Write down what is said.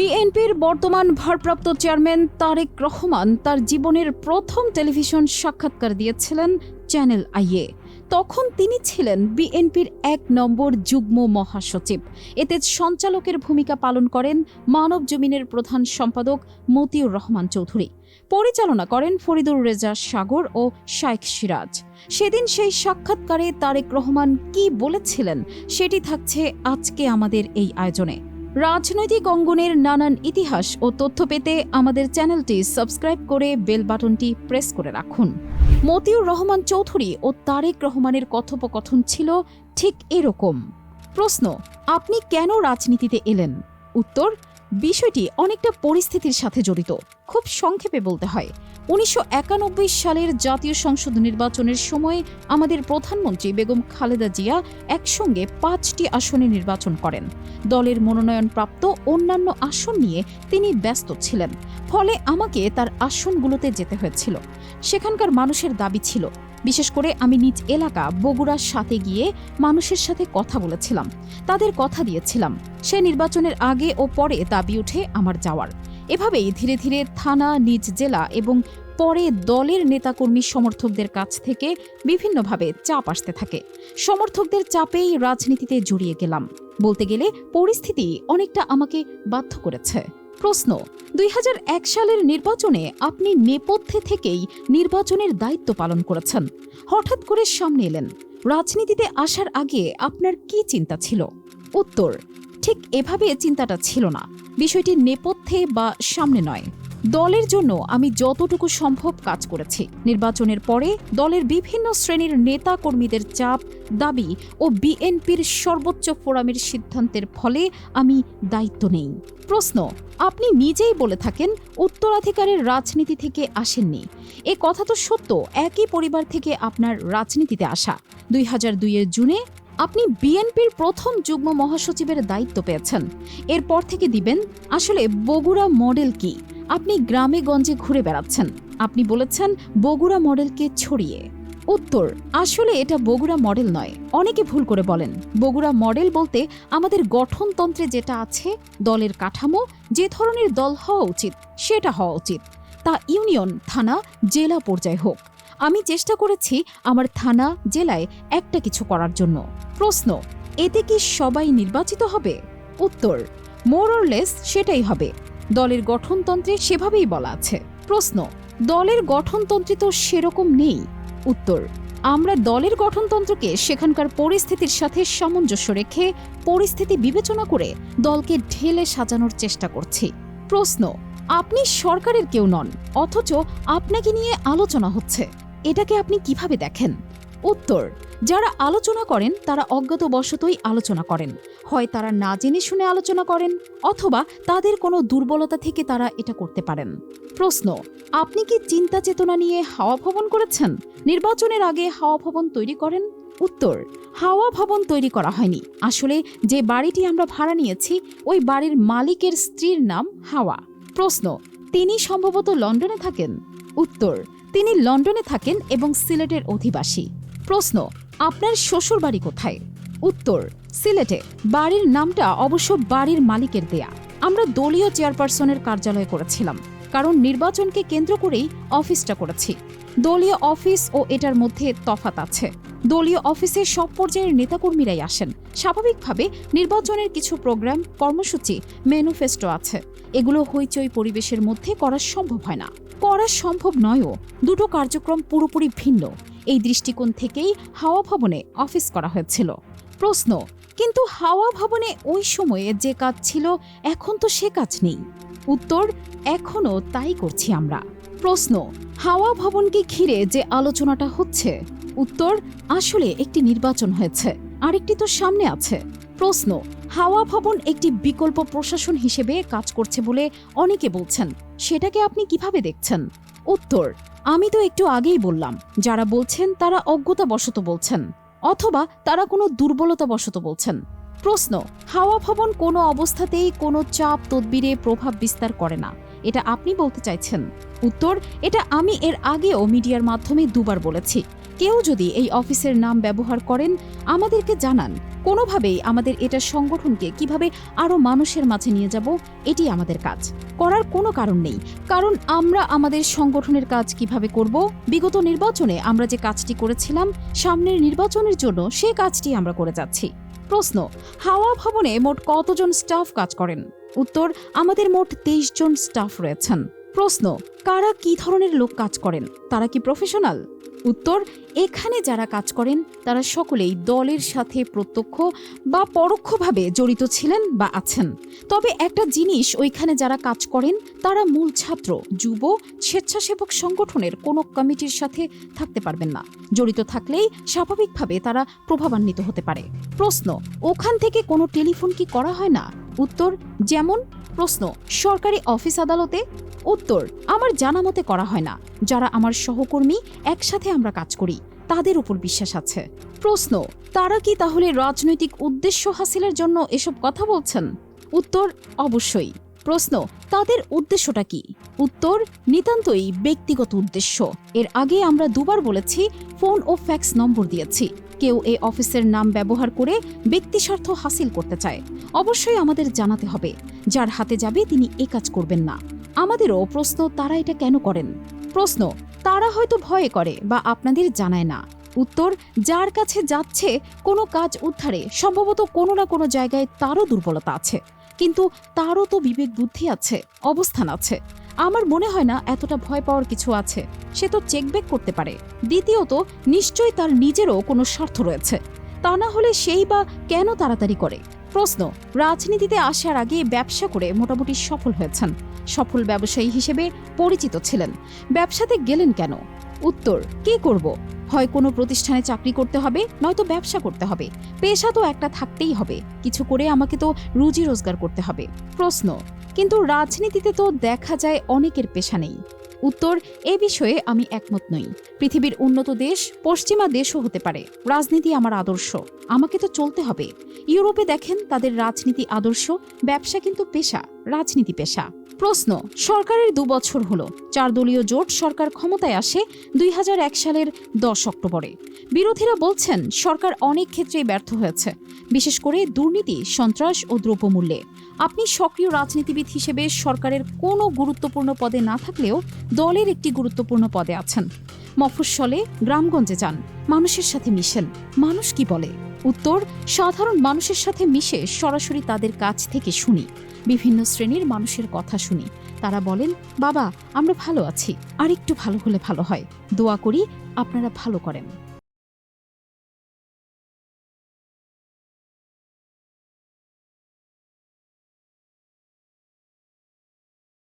বিএনপির বর্তমান ভারপ্রাপ্ত চেয়ারম্যান তারেক রহমান তার জীবনের প্রথম টেলিভিশন সাক্ষাৎকার দিয়েছিলেন চ্যানেল আইয়ে তখন তিনি ছিলেন বিএনপির এক নম্বর যুগ্ম মহাসচিব। এতে সঞ্চালকের ভূমিকা পালন করেন মানব জমিনের প্রধান সম্পাদক মতিউর রহমান চৌধুরী। পরিচালনা করেন ফরিদুর রেজা সাগর ও শাইখ সিরাজ। সেদিন সেই সাক্ষাৎকারে তারেক রহমান কি বলেছিলেন সেটি থাকছে আজকে আমাদের এই আয়োজনে। রাজনৈতিক অঙ্গনের নানান ইতিহাস ও তথ্য পেতে আমাদের চ্যানেলটি সাবস্ক্রাইব করে বেল বাটনটি প্রেস করে রাখুন। মতিউর রহমান চৌধুরী ও তারেক রহমানের কথোপকথন ছিল ঠিক এরকম। প্রশ্ন, আপনি কেন রাজনীতিতে এলেন? উত্তর, বিষয়টি অনেকটা পরিস্থিতির সাথে জড়িত। খুব সংক্ষেপে বলতে হয়। উনিশশো একানব্বই সালের জাতীয় সংসদ নির্বাচনের সময় আমাদের প্রধানমন্ত্রী বেগম খালেদা জিয়া একসঙ্গে পাঁচটি আসনে নির্বাচন করেন। দলের মনোনয়নপ্রাপ্ত অন্যান্য আসন নিয়ে তিনি ব্যস্ত ছিলেন। ফলে আমাকে তার আসনগুলোতে যেতে হয়েছিল। সেখানকার মানুষের দাবি ছিল। বিশেষ করে আমি নিজ এলাকা বগুড়ার সাথে গিয়ে মানুষের সাথে কথা বলেছিলাম। তাদের কথা দিয়েছিলাম। সে নির্বাচনের আগে ও পরে দাবি উঠে আমার যাওয়ার। এভাবেই ধীরে ধীরে থানা, নিজ জেলা এবং পরে দলের নেতাকর্মী সমর্থকদের কাছ থেকে বিভিন্নভাবে চাপ আসতে থাকে। সমর্থকদের চাপেই রাজনীতিতে জড়িয়ে গেলাম। বলতে গেলে পরিস্থিতি অনেকটা আমাকে বাধ্য করেছে। প্রশ্ন, দুই হাজার এক সালের নির্বাচনে আপনি নেপথ্যে থেকেই নির্বাচনের দায়িত্ব পালন করেছেন। হঠাৎ করে সামনে এলেন। রাজনীতিতে আসার আগে আপনার কি চিন্তা ছিল? উত্তর ঠিক এভাবে চিন্তাটা ছিল না। বিষয়টি নেপথ্যে বা সামনে নয়। দলের জন্য আমি যতটুকু সম্ভব কাজ করেছি। নির্বাচনের পরে দলের বিভিন্ন শ্রেণির নেতা কর্মীদের চাপ, দাবি ও বিএনপির সর্বোচ্চ ফোরামের সিদ্ধান্তের ফলে আমি দায়িত্ব নেই। প্রশ্ন, আপনি নিজেই বলে থাকেন উত্তরাধিকারের রাজনীতি থেকে আসেননি। এ কথা তো সত্য, একই পরিবার থেকে আপনার রাজনীতিতে আসা। দুই হাজার দুইয়ের জুনে আপনি বিএনপির প্রথম যুগ্ম মহাসচিবের দায়িত্ব পেয়েছেন। এরপর থেকে দিবেন, আসলে বগুড়া মডেল কি? আপনি গ্রামে গঞ্জে ঘুরে বেড়াচ্ছেন। আপনি বলেছেন, বগুড়া মডেলকে ছড়িয়ে। উত্তর, আসলে এটা বগুড়া মডেল নয়। অনেকে ভুল করে বলেন, বগুড়া মডেল বলতে আমাদের গঠনতন্ত্রে যেটা আছে, দলের কাঠামো, যে ধরনের দল হওয়া উচিত, সেটা হওয়া উচিত। তা ইউনিয়ন, থানা, জেলা পর্যায়ে হোক। আমি চেষ্টা করেছি আমার থানা, জেলায় একটা কিছু করার জন্য। প্রশ্ন, এতে কি সবাই নির্বাচিত হবে? উত্তর মোর লেস সেটাই হবে। দলের গঠনতন্ত্রে সেভাবেই বলা আছে। প্রশ্ন, দলের গঠনতন্ত্রে তো সেরকম নেই। উত্তর, আমরা দলের গঠনতন্ত্রকে সেখানকার পরিস্থিতির সাথে সামঞ্জস্য রেখে পরিস্থিতি বিবেচনা করে দলকে ঢেলে সাজানোর চেষ্টা করছি। প্রশ্ন, আপনি সরকারের কেউ নন, অথচ আপনাকে নিয়ে আলোচনা হচ্ছে। এটাকে আপনি কীভাবে দেখেন? উত্তর, যারা আলোচনা করেন, তারা অজ্ঞাতবশতই আলোচনা করেন। হয় তারা না জেনে শুনে আলোচনা করেন, অথবা তাদের কোনো দুর্বলতা থেকে তারা এটা করতে পারেন। প্রশ্ন, আপনি কি চিন্তা চেতনা নিয়ে হাওয়া ভবন করেছেন? নির্বাচনের আগে হাওয়া ভবন তৈরি করেন? উত্তর, হাওয়া ভবন তৈরি করা হয়নি। আসলে যে বাড়িটি আমরা ভাড়া নিয়েছি, ওই বাড়ির মালিকের স্ত্রীর নাম হাওয়া। প্রশ্ন, তিনি সম্ভবত লন্ডনে থাকেন? উত্তর তিনি লন্ডনে থাকেন এবং সিলেটের অধিবাসী। প্রশ্ন, আপনার শ্বশুর বাড়ি কোথায়? উত্তর, সিলেটে। বাড়ির নামটা অবশ্য বাড়ির মালিকের দেয়া। আমরা দলীয় চেয়ারপারসনের কার্যালয়ে করেছিলাম, কারণ নির্বাচনকে কেন্দ্র করেই অফিসটা করেছি। দলীয় অফিস ও এটার মধ্যে তফাত আছে। দলীয় অফিসে সব পর্যায়ের নেতাকর্মীরাই আসেন। স্বাভাবিকভাবে নির্বাচনের কিছু প্রোগ্রাম, কর্মসূচি, ম্যানিফেস্টো আছে। এগুলো হইচই পরিবেশের মধ্যে করা সম্ভব হয় না। করা সম্ভব নয়ও। দুটো কার্যক্রম পুরোপুরি ভিন্ন। এই দৃষ্টিকোণ থেকেই হাওয়া ভবনে অফিস করা হয়েছিল। প্রশ্ন, কিন্তু হাওয়া ভবনে ওই সময়ে যে কাজ ছিল, এখন তো সে কাজ নেই। উত্তর, এখনও তাই করছি আমরা। প্রশ্ন, হাওয়া ভবনকে ঘিরে যে আলোচনাটা হচ্ছে? উত্তর, আসলে একটি নির্বাচন হয়েছে। আরেকটি তো সামনে আছে। প্রশ্ন, হাওয়া ভবন একটি বিকল্প প্রশাসন হিসেবে কাজ করছে বলে অনেকে বলছেন। সেটাকে আপনি কীভাবে দেখছেন? উত্তর, আমি তো একটু আগেই বললাম, যারা বলছেন তারা অজ্ঞতাবশত বলছেন, অথবা তারা কোনো দুর্বলতাবশত বলছেন। প্রশ্ন, হাওয়া ভবন কোনো অবস্থাতেই কোনো চাপ, তদবিরে প্রভাব বিস্তার করে না। এটা আপনি বলতে চাইছেন? উত্তর, এটা আমি এর আগেও মিডিয়ার মাধ্যমে দুবার বলেছি। কেউ যদি এই অফিসের নাম ব্যবহার করেন, আমাদেরকে জানান। কোনোভাবেই আমাদের এটা সংগঠনকে কীভাবে আরও মানুষের মাঝে নিয়ে যাব, এটি আমাদের কাজ। করার কোনো কারণ নেই। কারণ আমরা আমাদের সংগঠনের কাজ কীভাবে করব, বিগত নির্বাচনে আমরা যে কাজটি করেছিলাম, সামনের নির্বাচনের জন্য সে কাজটি আমরা করে যাচ্ছি। প্রশ্ন, হাওয়া ভবনে মোট কতজন স্টাফ কাজ করেন? উত্তর, আমাদের মোট তেইশ জন স্টাফ রয়েছেন। প্রশ্ন, কারা কি ধরনের লোক কাজ করেন? তারা কি প্রফেশনাল? উত্তর, এখানে যারা কাজ করেন, তারা সকলেই দলের সাথে প্রত্যক্ষ বা পরোক্ষভাবে জড়িত ছিলেন বা আছেন। তবে একটা জিনিস ওইখানে যারা কাজ করেন, তারা মূল ছাত্র, যুব, স্বেচ্ছাসেবক সংগঠনের কোনো কমিটির সাথে থাকতে পারবেন না। জড়িত থাকলেই স্বাভাবিকভাবে তারা প্রভাবান্বিত হতে পারে। প্রশ্ন, ওখান থেকে কোনো টেলিফোন কি করা হয় না? উত্তর, যেমন প্রশ্ন, সরকারি অফিস আদালতে? উত্তর, আমার জানা মতে করা হয় না। যারা আমার সহকর্মী একসাথে আমরা কাজ করি, তাদের উপর বিশ্বাস আছে। প্রশ্ন, তারা কি তাহলে রাজনৈতিক উদ্দেশ্য হাসিলের জন্য এসব কথা বলছেন? উত্তর, অবশ্যই। প্রশ্ন, তাদের উদ্দেশ্যটা কি? উত্তর, নিতান্তই ব্যক্তিগত উদ্দেশ্য। এর আগে আমরা দুবার বলেছি, ফোন ও ফ্যাক্স নম্বর দিয়েছি। কেউ এ অফিসের নাম ব্যবহার করে ব্যক্তিস্বার্থ হাসিল করতে চায়। অবশ্যই আমাদের জানাতে হবে। যার হাতে যাবে তিনি এ কাজ করবেন না। আমাদেরও প্রশ্ন, তারা এটা কেন করেন? প্রশ্ন, তারা হয়তো ভয়ে করে বা আপনাদের জানায় না। উত্তর, যার কাছে যাচ্ছে, কোনো কাজ উদ্ধারে সম্ভবত কোনো না কোনো জায়গায় তারও দুর্বলতা আছে। কিন্তু তারও তো বিবেক বুদ্ধি আছে, অবস্থান আছে। আমার মনে হয় না এতটা ভয় পাওয়ার কিছু আছে। সে তো চেকব্যাক করতে পারে। দ্বিতীয়ত, নিশ্চয়ই তার নিজেরও কোনো স্বার্থ রয়েছে। তা না হলে সেই বা কেন তাড়াতাড়ি করে? প্রশ্ন, রাজনীতিতে আসার আগে ব্যবসা করে মোটামুটি সফল হয়েছেন। সফল ব্যবসায়ী হিসেবে পরিচিত ছিলেন। ব্যবসাতে গেলেন কেন? উত্তর, কি করব? হয় কোনো প্রতিষ্ঠানে চাকরি করতে হবে, নয়তো ব্যবসা করতে হবে। পেশা তো একটা থাকতেই হবে, কিছু করে আমাকে তো রুজি রোজগার করতে হবে। প্রশ্ন, কিন্তু রাজনীতিতে তো দেখা যায় অনেকের পেশা নেই। উত্তর, এ বিষয়ে আমি একমত নই। পৃথিবীর উন্নত দেশ পশ্চিমা দেশও হতে পারে। রাজনীতি আমার আদর্শ। আমাকে তো চলতে হবে। ইউরোপে দেখেন, তাদের রাজনীতি আদর্শ, ব্যবসা কিন্তু পেশা, রাজনীতি পেশা। প্রশ্ন, সরকারের দু বছর হলো। চার দলীয় জোট সরকার ক্ষমতায় আসে দুই হাজার এক সালের দশ অক্টোবরে। বিরোধীরা বলছেন, সরকার অনেক ক্ষেত্রেই ব্যর্থ হয়েছে। বিশেষ করে দুর্নীতি, সন্ত্রাস ও দ্রব্যমূল্যে। আপনি সক্রিয় রাজনীতিবিদ হিসেবে সরকারের কোনো গুরুত্বপূর্ণ পদে না থাকলেও দলের একটি গুরুত্বপূর্ণ পদে আছেন। মফস্বলে, গ্রামগঞ্জে যান। মানুষের সাথে মিশেন। মানুষ কি বলে? উত্তর, সাধারণ মানুষের সাথে মিশে সরাসরি তাদের কাছ থেকে শুনি। বিভিন্ন শ্রেণির মানুষের কথা শুনি। তারা বলেন, বাবা, আমরা ভালো আছি। আর একটু ভালো হলে ভালো হয়। দোয়া করি আপনারা ভালো করেন।